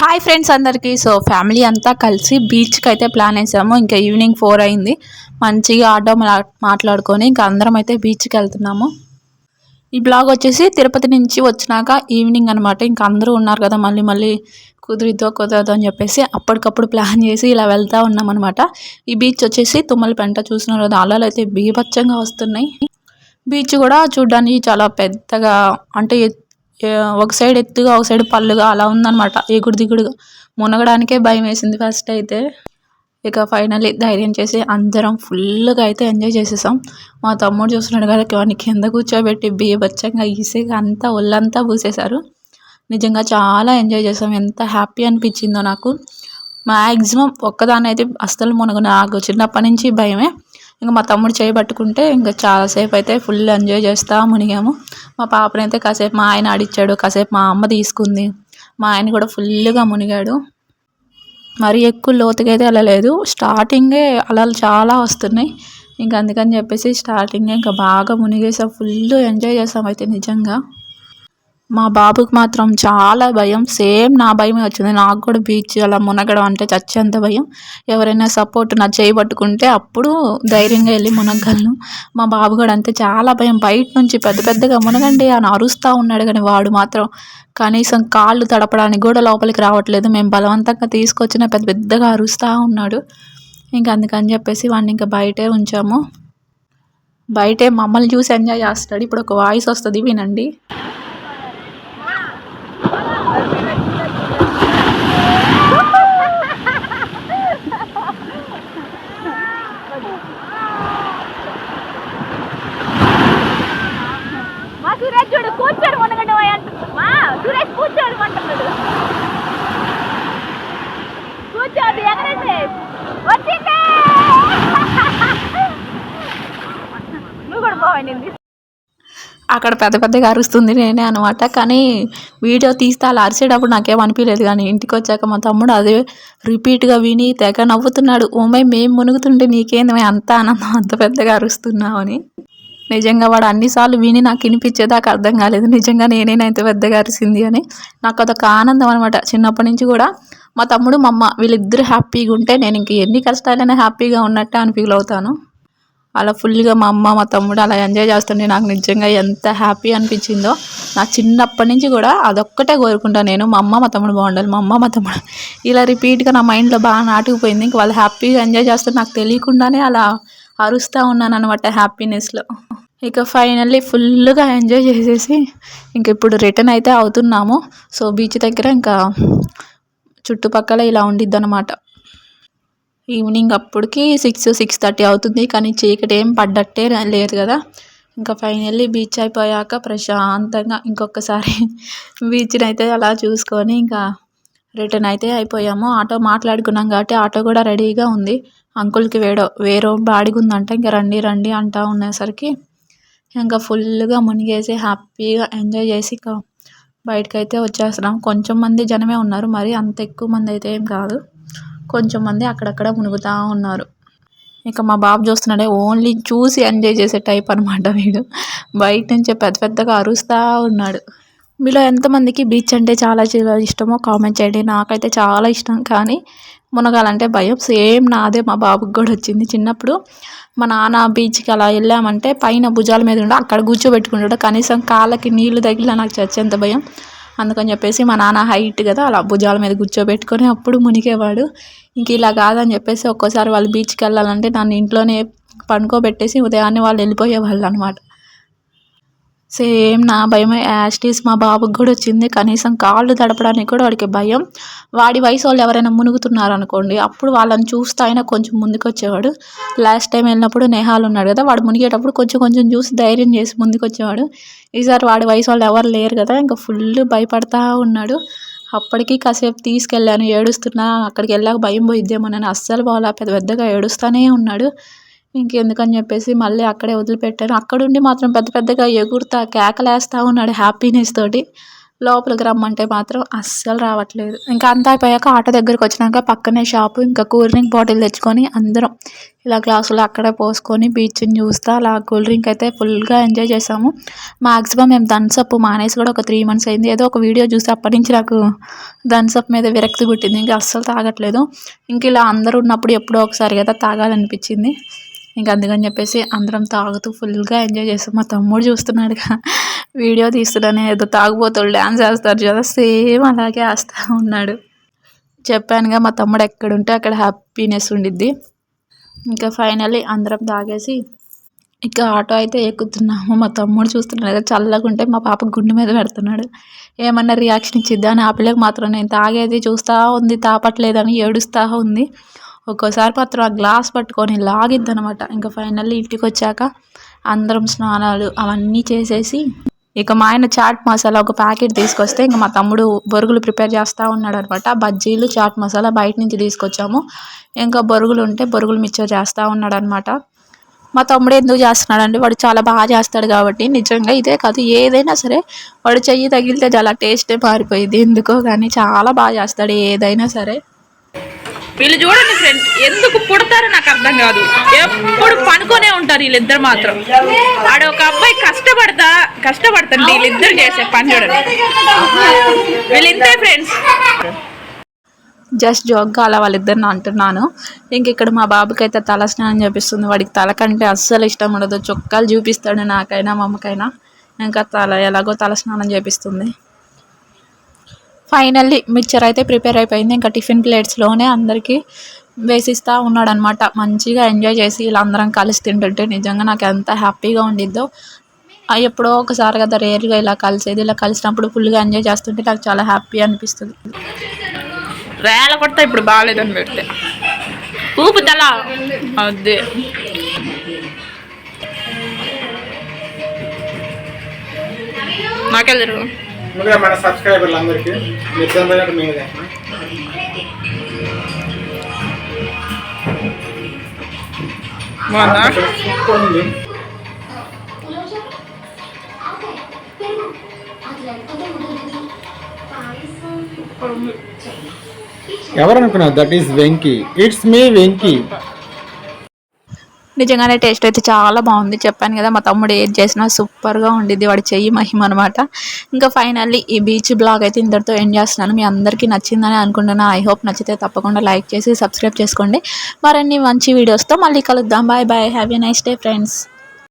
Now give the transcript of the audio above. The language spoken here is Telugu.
హాయ్ ఫ్రెండ్స్ అందరికీ. సో ఫ్యామిలీ అంతా కలిసి బీచ్కి అయితే ప్లాన్ వేసాము ఇంకా ఈవినింగ్ ఫోర్ అయింది. మంచిగా ఆటో మాట్లాడుకొని ఇంకా అందరం అయితే బీచ్కి వెళ్తున్నాము. ఈ బ్లాగ్ వచ్చేసి తిరుపతి నుంచి వచ్చినాక ఈవినింగ్ అనమాట ఇంకా అందరూ ఉన్నారు కదా మళ్ళీ మళ్ళీ కుదిరిద్దో కుదరదో అని చెప్పేసి అప్పటికప్పుడు ప్లాన్ చేసి ఇలా వెళ్తూ ఉన్నాం అనమాట ఈ బీచ్ వచ్చేసి తుమ్మల పెంట చూసిన రోజు అలలు అయితే బీభత్సంగా వస్తున్నాయి. బీచ్ కూడా చూడడానికి చాలా పెద్దగా అంటే ఒక సైడ్ ఎత్తుగా ఒక సైడ్ పళ్ళుగా అలా ఉందన్నమాట. ఎగుడు దిగుడుగా మునగడానికే భయం వేసింది ఫస్ట్ అయితే. ఇక ఫైనల్లీ ధైర్యం చేసి అందరం ఫుల్గా అయితే ఎంజాయ్ చేసేసాం. మా తమ్ముడు చూస్తున్నాడు కదా వాడిని కింద కూర్చోబెట్టి బీభత్సంగా ఈసీగా అంతా ఒళ్ళంతా పూసేశారు. నిజంగా చాలా ఎంజాయ్ చేసాం. ఎంత హ్యాపీ అనిపించిందో నాకు. మ్యాక్సిమం ఒక్కదాన్ని అయితే అస్సలు మునగ నాకు చిన్నప్పటి నుంచి భయమే. ఇంకా మా తమ్ముడు చేయబట్టుకుంటే ఇంకా చాలాసేపు అయితే ఫుల్ ఎంజాయ్ చేస్తూ మునిగాము. మా పాపనైతే కాసేపు మా ఆయన ఆడిచ్చాడు కాసేపు మా అమ్మ తీసుకుంది. మా ఆయన కూడా ఫుల్గా మునిగాడు. మరి ఎక్కువ లోతుకైతే అయితే వెళ్ళలేదు. స్టార్టింగే అలలు చాలా వస్తున్నాయి. ఇంకా అందుకని చెప్పేసి స్టార్టింగే ఇంకా బాగా మునిగేసాం. ఫుల్ ఎంజాయ్ చేసాం అయితే నిజంగా. మా బాబుకి మాత్రం చాలా భయం. సేమ్ నా భయమే వచ్చింది. నాకు కూడా బీచ్ అలా మునగడం అంటే చచ్చేంత భయం. ఎవరైనా సపోర్ట్ నా చేయి పట్టుకుంటే అప్పుడు ధైర్యంగా వెళ్ళి మునగలను. మా బాబు కూడా అంతే చాలా భయం. బయట నుంచి పెద్ద పెద్దగా మునగండి అని అరుస్తూ ఉన్నాడు కానీ వాడు మాత్రం కనీసం కాళ్ళు తడపడానికి కూడా లోపలికి రావట్లేదు. మేము బలవంతంగా తీసుకొచ్చిన పెద్ద పెద్దగా అరుస్తూ ఉన్నాడు. ఇంకా అందుకని చెప్పేసి వాడిని ఇంకా బయటే ఉంచాము. బయటే మమ్మల్ని చూసి ఎంజాయ్ చేస్తాడు ఇప్పుడు ఒక వాయిస్ వస్తుంది వినండి. నువ్వు అక్కడ పెద్ద పెద్దగా అరుస్తుంది నేనే అనమాట కానీ వీడియో తీస్తే అలా అరిసేటప్పుడు నాకేం అనిపించలేదు కానీ ఇంటికి వచ్చాక మా తమ్ముడు అదే రిపీట్గా విని తెగ నవ్వుతున్నాడు. ఓమై మేము మునుగుతుంటే నీకేంది? అంత ఆనందం అంత పెద్దగా అరుస్తున్నావు అని. నిజంగా వాడు అన్నిసార్లు విని నాకు వినిపించేదాకా అర్థం కాలేదు. నిజంగా నేనేనైతే పెద్దగా అరిసింది అని. నాకు అదొక ఆనందం అనమాట చిన్నప్పటి నుంచి కూడా మా తమ్ముడు మా అమ్మ వీళ్ళిద్దరు హ్యాపీగా ఉంటే నేను ఇంక ఎన్ని కష్టాలైనా హ్యాపీగా ఉన్నట్టే అని ఫీల్ అవుతాను. అలా ఫుల్గా మా అమ్మ మా తమ్ముడు అలా ఎంజాయ్ చేస్తుంటే నాకు నిజంగా ఎంత హ్యాపీ అనిపించిందో. నా చిన్నప్పటి నుంచి కూడా అదొక్కటే కోరుకుంటాను నేను. మా అమ్మ మా తమ్ముడు బాగుండాలి మా అమ్మ మా తమ్ముడు. ఇలా రిపీట్గా నా మైండ్లో బాగా నాటుకుపోయింది. ఇంక వాళ్ళు హ్యాపీగా ఎంజాయ్ చేస్తే నాకు తెలియకుండానే అలా అరుస్తూ ఉన్నాను అనమాట హ్యాపీనెస్లో. ఇక ఫైనల్లీ ఫుల్గా ఎంజాయ్ చేసేసి ఇంక ఇప్పుడు రిటర్న్ అయితే అవుతున్నాము. సో బీచ్ దగ్గర ఇంకా చుట్టుపక్కల ఇలా ఉండిద్ది అనమాట ఈవినింగ్ అప్పటికి సిక్స్ సిక్స్ థర్టీ అవుతుంది కానీ చీకటి ఏం పడ్డట్టే లేదు కదా. ఇంకా ఫైనల్లీ బీచ్ అయిపోయాక ప్రశాంతంగా ఇంకొకసారి బీచ్ని అయితే అలా చూసుకొని ఇంకా రిటర్న్ అయితే అయిపోయాము. ఆటో మాట్లాడుకున్నాం కాబట్టి ఆటో కూడా రెడీగా ఉంది. అంకుల్కి వేడో వేరే బాడిగా ఉందంట ఇంకా రండి రండి అంటా ఉండేసరికి ఇంకా ఫుల్గా మునిగేసి హ్యాపీగా ఎంజాయ్ చేసి ఇంకా బయటకైతే వచ్చేస్తున్నాం. కొంచెం మంది జనమే ఉన్నారు మరి అంత ఎక్కువ మంది అయితే ఏం కాదు. కొంచెం మంది అక్కడక్కడ మునుగుతూ ఉన్నారు. ఇక మా బాబు చూస్తున్నాడే ఓన్లీ చూసి ఎంజాయ్ చేసే టైప్ అనమాట వీడు. బయట నుంచే పెద్ద పెద్దగా అరుస్తూ ఉన్నాడు. మీలో ఎంతమందికి బీచ్ అంటే చాలా చాలా ఇష్టమో కామెంట్ చేయండి. నాకైతే చాలా ఇష్టం కానీ మునగాలంటే భయం. సేమ్ నాదే మా బాబుకి కూడా వచ్చింది చిన్నప్పుడు. మా నాన్న బీచ్కి అలా వెళ్ళామంటే పైన భుజాల మీద ఉండి అక్కడ కూర్చోబెట్టుకుంటాడు. కనీసం కాళ్ళకి నీళ్ళు తగిలిన నాకు చచ్చేంత భయం. అందుకని చెప్పేసి మా నాన్న హైట్ కదా అలా భుజాల మీద కూర్చోబెట్టుకొని అప్పుడు మునిగేవాడు. ఇంక ఇలా కాదని చెప్పేసి ఒక్కోసారి వాళ్ళు బీచ్కి వెళ్ళాలంటే నన్ను ఇంట్లోనే పండుకోబెట్టేసి ఉదయాన్నే వాళ్ళు వెళ్ళిపోయేవాళ్ళు అనమాట సేమ్ నా భయమే యాస్టీస్ మా బాబుకి కూడా వచ్చింది. కనీసం కాళ్ళు తడపడానికి కూడా వాడికి భయం. వాడి వయసు వాళ్ళు ఎవరైనా మునుగుతున్నారు అనుకోండి అప్పుడు వాళ్ళని చూస్తే అయినా కొంచెం ముందుకు వచ్చేవాడు లాస్ట్ టైం వెళ్ళినప్పుడు నేహాలు ఉన్నాడు కదా వాడు మునిగేటప్పుడు కొంచెం కొంచెం చూసి ధైర్యం చేసి ముందుకు వచ్చేవాడు ఈసారి వాడి వయసు వాళ్ళు ఎవరు లేరు కదా ఇంకా ఫుల్ భయపడతా ఉన్నాడు. అప్పటికి కాసేపు తీసుకెళ్ళాను ఏడుస్తున్నా. అక్కడికి వెళ్ళాక భయం పోయిద్దేమోనని అస్సలు బాగా పెద్ద పెద్దగా ఏడుస్తూనే ఉన్నాడు. ఇంకెందుకని చెప్పేసి మళ్ళీ అక్కడే వదిలిపెట్టాను అక్కడుండి మాత్రం పెద్ద పెద్దగా ఎగురుతా కేకలేస్తూ ఉన్నాడు హ్యాపీనెస్ తోటి. లోపలికి రమ్మంటే మాత్రం అస్సలు రావట్లేదు. ఇంకా అంతా అయిపోయాక ఆటో దగ్గరికి వచ్చినాక పక్కనే షాపు ఇంకా కూల్ డ్రింక్ బాటిల్ తెచ్చుకొని అందరం ఇలా గ్లాసులు అక్కడే పోసుకొని బీచ్ని చూస్తా అలా కూల్ డ్రింక్ అయితే ఫుల్గా ఎంజాయ్ చేసాము. మాక్సిమం మేము థమ్స్అప్ మానేసి కూడా ఒక త్రీ మంత్స్ అయింది. ఏదో ఒక వీడియో చూసి అప్పటి నుంచి నాకు థమ్స్అప్ మీద విరక్తి పుట్టింది. ఇంకా అస్సలు తాగట్లేదు. ఇంక ఇలా అందరూ ఉన్నప్పుడు ఎప్పుడో ఒకసారి కదా తాగాలనిపించింది. ఇంకా అందుకని చెప్పేసి అందరం తాగుతూ ఫుల్గా ఎంజాయ్ చేస్తాం. మా తమ్ముడు చూస్తున్నాడుగా. వీడియో తీస్తున్నానే. ఏదో తాగుబోతాడు డ్యాన్స్ వేస్తారు కదా. సేమ్ అలాగే వేస్తూ ఉన్నాడు. చెప్పానుగా మా తమ్ముడు ఎక్కడుంటే అక్కడ హ్యాపీనెస్ ఉండిద్ది. ఇంకా ఫైనల్లీ అందరం తాగేసి ఇక ఆటో అయితే ఎక్కుతున్నాము. మా తమ్ముడు చూస్తున్నాడు చల్లగా ఉంటే మా పాప గుండె మీద పెడుతున్నాడు. ఏమన్నా రియాక్షన్ ఇచ్చిద్దా? అని ఆ పిల్లకి మాత్రం నేను తాగేది చూస్తూ ఉంది తాపట్లేదని ఏడుస్తూ ఉంది. ఒక్కోసారి మాత్రం ఆ గ్లాస్ పట్టుకొని లాగిద్ది అనమాట ఇంకా ఫైనల్లీ ఇంటికి వచ్చాక అందరం స్నానాలు అవన్నీ చేసేసి ఇక మా ఆయన చాట్ మసాలా ఒక ప్యాకెట్ తీసుకొస్తే ఇంకా మా తమ్ముడు బొరుగులు ప్రిపేర్ చేస్తూ ఉన్నాడు అనమాట బజ్జీలు చాట్ మసాలా బయట నుంచి తీసుకొచ్చాము. ఇంకా బొరుగులు ఉంటే బొరుగులు మిక్చర్ చేస్తూ ఉన్నాడు అనమాట మా తమ్ముడు ఎందుకు చేస్తున్నాడంటే వాడు చాలా బాగా చేస్తాడు కాబట్టి నిజంగా ఇదే కాదు ఏదైనా సరే వాడు చెయ్యి తగిలితే చాలా టేస్టే మారిపోయింది ఎందుకో కానీ చాలా బాగా చేస్తాడు ఏదైనా సరే. వీళ్ళు చూడండి ఫ్రెండ్ ఎందుకు పుడతారో నాకు అర్థం కాదు. ఎప్పుడు పనుకొనే ఉంటారు వీళ్ళిద్దరు మాత్రం. ఆడ ఒక అబ్బాయి కష్టపడతా కష్టపడతండి వీళ్ళిద్దరు చేసే పని చూడండి. వీళ్ళు ఫ్రెండ్స్ జస్ట్ జోక్గా అలా వాళ్ళిద్దరిని అంటున్నాను. ఇంక ఇక్కడ మా బాబుకి అయితే తల స్నానం చేపిస్తుంది. వాడికి తల కంటే అస్సలు ఇష్టం ఉండదు. చొక్కాలు చూపిస్తాడు నాకైనా మా అమ్మకైనా ఇంకా తల ఎలాగో తల స్నానం చేపిస్తుంది. ఫైనల్లీ మిక్చర్ అయితే ప్రిపేర్ అయిపోయింది. ఇంకా టిఫిన్ ప్లేట్స్లోనే అందరికీ వేసిస్తూ ఉన్నాడనమాట మంచిగా ఎంజాయ్ చేసి ఇలా అందరం కలిసి తింటుంటే నిజంగా నాకు ఎంత హ్యాపీగా ఉండిద్దో. ఎప్పుడో ఒకసారి కదా రేర్గా ఇలా కలిసేది ఇలా కలిసినప్పుడు ఫుల్గా ఎంజాయ్ చేస్తుంటే నాకు చాలా హ్యాపీ అనిపిస్తుంది. రేల కొడతా ఇప్పుడు బాగాలేదని పెడితే. ఊపు తల. అదే. నాకెళ్ళరు ముందుగా మన సబ్స్క్రైబర్లు అందరికీ. నిజమైన మీదే బాగుందా సూపర్ ఉంది. ఎవరు అనుకున్నారు that is Venky it's me Venky నిజంగానే టేస్ట్ అయితే చాలా బాగుంది. చెప్పాను కదా మా తమ్ముడు ఏది చేసినా సూపర్గా ఉండిద్ది వాడి చెయ్యి మహిమ అనమాట ఇంకా ఫైనల్లీ ఈ బీచ్ బ్లాగ్ అయితే ఇంతటితో ఎండ్ చేస్తున్నాను. మీ అందరికీ నచ్చిందని అనుకుంటున్నాను ఐ హోప్ నచ్చితే తప్పకుండా లైక్ చేసి సబ్స్క్రైబ్ చేసుకోండి. మరిన్ని మంచి వీడియోస్తో మళ్ళీ కలుద్దాం. Bye bye. Have a nice day friends.